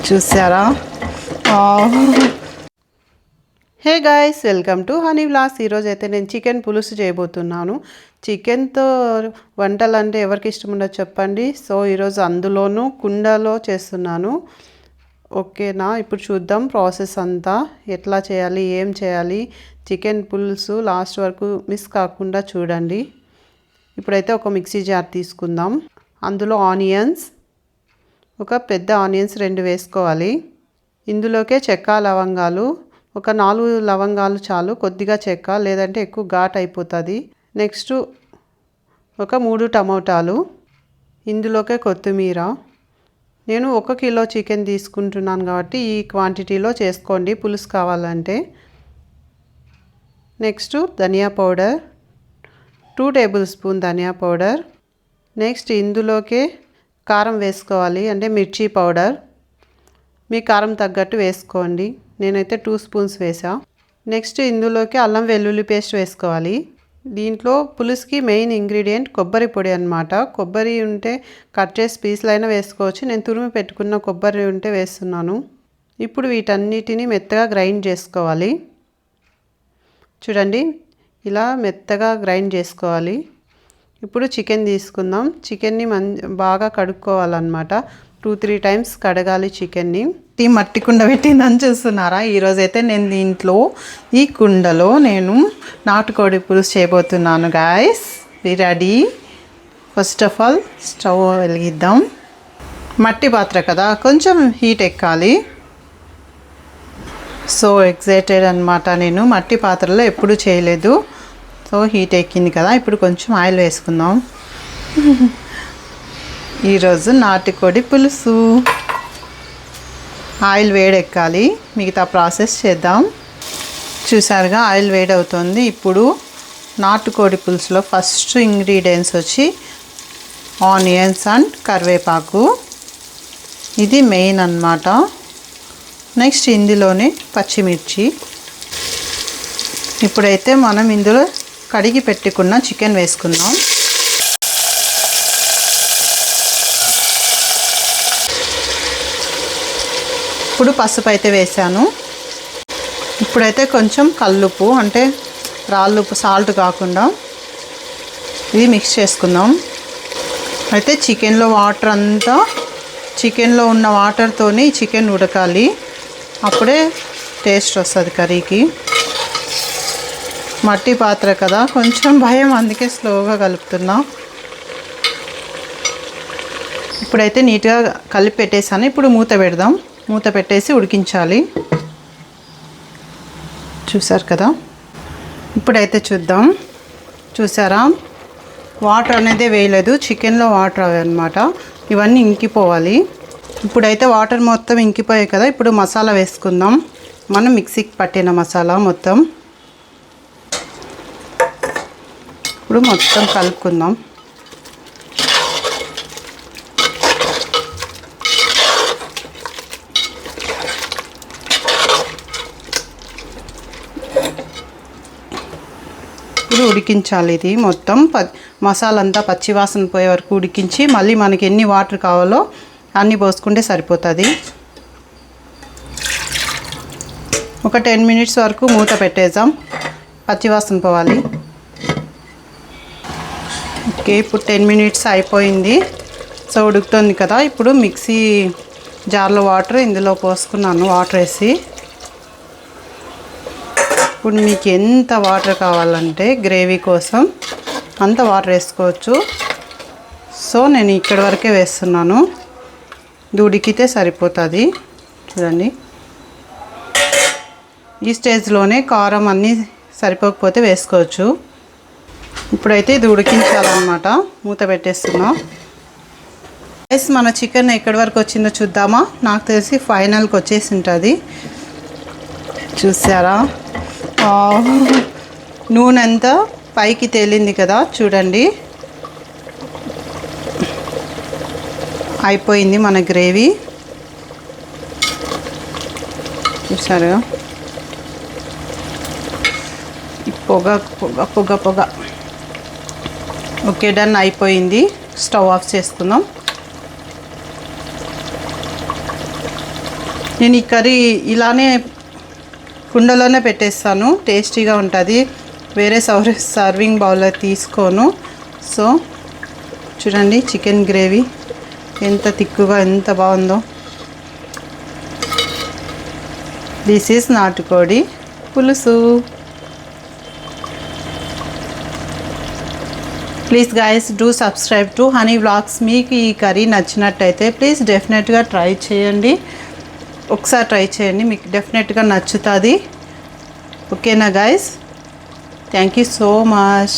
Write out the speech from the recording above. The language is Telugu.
చూసారా? Hey guys welcome to Honey Vlogs. ఈరోజు అయితే నేను చికెన్ పులుసు చేయబోతున్నాను. చికెన్తో వంటలు అంటే ఎవరికి ఇష్టం ఉండదు చెప్పండి. సో ఈరోజు అందులోనూ కుండలో చేస్తున్నాను. ఓకేనా? ఇప్పుడు చూద్దాం ప్రాసెస్ అంతా. ఎట్లా చేయాలి? ఏం చేయాలి? చికెన్ పులుసు లాస్ట్ వరకు మిస్ కాకుండా చూడండి. ఇప్పుడైతే ఒక మిక్సీ జార్ తీసుకుందాం. అందులో ఆనియన్స్ ఒక పెద్ద ఆనియన్స్ రెండు వేసుకోవాలి. ఇందులోకే చెక్క లవంగాలు ఒక నాలుగు లవంగాలు చాలు కొద్దిగా చెక్క లేదంటే ఎక్కువ ఘాట్ అయిపోతుంది. నెక్స్ట్ ఒక మూడు టమోటాలు ఇందులోకే కొత్తిమీర. నేను ఒక కిలో చికెన్ తీసుకుంటున్నాను కాబట్టి ఈ క్వాంటిటీలో చేసుకోండి పులుసు కావాలంటే. నెక్స్ట్ ధనియా పౌడర్ టూ టేబుల్ స్పూన్ ధనియా పౌడర్. నెక్స్ట్ ఇందులోకే కారం వేసుకోవాలి. అంటే మిర్చి పౌడర్. మీ కారం తగ్గట్టు వేసుకోండి. నేనైతే టూ స్పూన్స్ వేసా నెక్స్ట్ ఇందులోకి అల్లం వెల్లుల్లి పేస్ట్ వేసుకోవాలి. దీంట్లో పులుసుకి మెయిన్ ఇంగ్రీడియంట్ కొబ్బరి పొడి అనమాట కొబ్బరి ఉంటే కట్ చేసి పీసులైనా వేసుకోవచ్చు. నేను తురిమి పెట్టుకున్న కొబ్బరి ఉంటే వేస్తున్నాను. ఇప్పుడు వీటన్నిటిని మెత్తగా గ్రైండ్ చేసుకోవాలి. చూడండి ఇలా మెత్తగా గ్రైండ్ చేసుకోవాలి. ఇప్పుడు చికెన్ తీసుకుందాం. చికెన్ని మం బాగా కడుక్కోవాలన్నమాట. టూ త్రీ టైమ్స్ కడగాలి చికెన్ని. ఈ మట్టి కుండ పెట్టిందని చూస్తున్నారా? ఈరోజైతే నేను దీంట్లో ఈ కుండలో నేను నాటుకోడి పులుసు చేయబోతున్నాను guys ready first of all stove వెలిగిద్దాం. మట్టి పాత్ర కదా కొంచెం హీట్ ఎక్కాలి. సో ఎగ్జైటెడ్ అనమాట నేను. మట్టి పాత్రలో ఎప్పుడు చేయలేదు. సో హీట్ ఎక్కింది కదా ఇప్పుడు కొంచెం ఆయిల్ వేసుకుందాం. ఈరోజు నాటుకోడి పులుసు. ఆయిల్ వేడెక్కాలి మిగతా ప్రాసెస్ చేద్దాం. చూసారుగా ఆయిల్ వేడవుతుంది. ఇప్పుడు నాటుకోడి పులుసులో ఫస్ట్ ఇంగ్రీడియంట్స్ వచ్చి ఆనియన్స్ అండ్ కరివేపాకు. ఇది మెయిన్ అన్నమాట. నెక్స్ట్ ఇందులోనే పచ్చిమిర్చి. ఇప్పుడైతే మనం ఇందులో కడిగి పెట్టుకున్న చికెన్ వేసుకుందాం. ఇప్పుడు పసుపు అయితే వేసాను. ఇప్పుడైతే కొంచెం కల్లుపు అంటే రాళ్ళుప్పు సాల్ట్ కాకుండా ఇది మిక్స్ చేసుకుందాం. అయితే చికెన్లో వాటర్ అంతా చికెన్లో ఉన్న వాటర్తోని చికెన్ ఉడకాలి. అప్పుడే టేస్ట్ వస్తుంది కర్రీకి. మట్టి పాత్ర కదా. కొంచెం భయం అందుకే స్లోగా కలుపుతున్నా. ఇప్పుడైతే నీట్గా కలిపి పెట్టేసాను ఇప్పుడు మూత పెడదాం. మూత పెట్టేసి ఉడికించాలి. చూసారు కదా? ఇప్పుడైతే చూద్దాం. చూసారా? వాటర్ అనేది వేయలేదు. చికెన్లో వాటర్ అవి అనమాట ఇవన్నీ ఇంకిపోవాలి. ఇప్పుడైతే వాటర్ మొత్తం ఇంకిపోయాయి కదా. ఇప్పుడు మసాలా వేసుకుందాం. మనం మిక్సీకి పట్టిన మసాలా మొత్తం. ఇప్పుడు మొత్తం కలుపుకుందాం. ఇప్పుడు ఉడికించాలి ఇది మొత్తం. ప మసాలా అంతా పచ్చివాసన పోయే వరకు ఉడికించి మళ్ళీ మనకి ఎన్ని వాటర్ కావాలో అన్నీ పోసుకుంటే సరిపోతుంది. ఒక టెన్ మినిట్స్ వరకు మూత పెట్టేద్దాం. పచ్చివాసన పోవాలి. ఓకే ఇప్పుడు టెన్ మినిట్స్ అయిపోయింది. సో ఉడుకుతుంది కదా. ఇప్పుడు మిక్సీ జార్లో వాటర్ ఇందులో పోసుకున్నాను వాటర్ వేసి. ఇప్పుడు మీకు ఎంత వాటర్ కావాలంటే గ్రేవీ కోసం అంత వాటర్ వేసుకోవచ్చు. సో నేను ఇక్కడి వరకే వేస్తున్నాను. ఉడికితే సరిపోతుంది. చూడండి. ఈ స్టేజ్లోనే కారం అన్నీ సరిపోకపోతే వేసుకోవచ్చు. ఇప్పుడైతే ఇది ఉడికించాలన్నమాట. మూత పెట్టేస్తున్నాం. రైస్ మన చికెన్ ఎక్కడి వరకు వచ్చిందో చూద్దామా? నాకు తెలిసి ఫైనల్కి వచ్చేసి ఉంటుంది చూసారా నూనె అంతా పైకి తేలింది కదా చూడండి. అయిపోయింది మన గ్రేవీ. చూసారు పొగ పొగ పొగ పొగ. ఓకే డన్ అయిపోయింది. స్టవ్ ఆఫ్ చేసుకుందాం నేను ఈ కర్రీ ఇలానే కుండలోనే పెట్టేస్తాను. టేస్టీగా ఉంటుంది. వేరే సౌర్ సర్వింగ్ బౌల్లో తీసుకోను. సో చూడండి చికెన్ గ్రేవీ ఎంత తిక్కుగా ఎంత బాగుందో. దిస్ ఈజ్ నాటుకోడి పులుసు. Please guys do subscribe to Honey Vlogs మీకు ఈ కర్రీ నచ్చినట్టయితే ప్లీజ్ డెఫినెట్గా ట్రై చేయండి. ఒకసారి ట్రై చేయండి మీకు డెఫినెట్గా నచ్చుతుంది. ఓకేనా guys thank you so much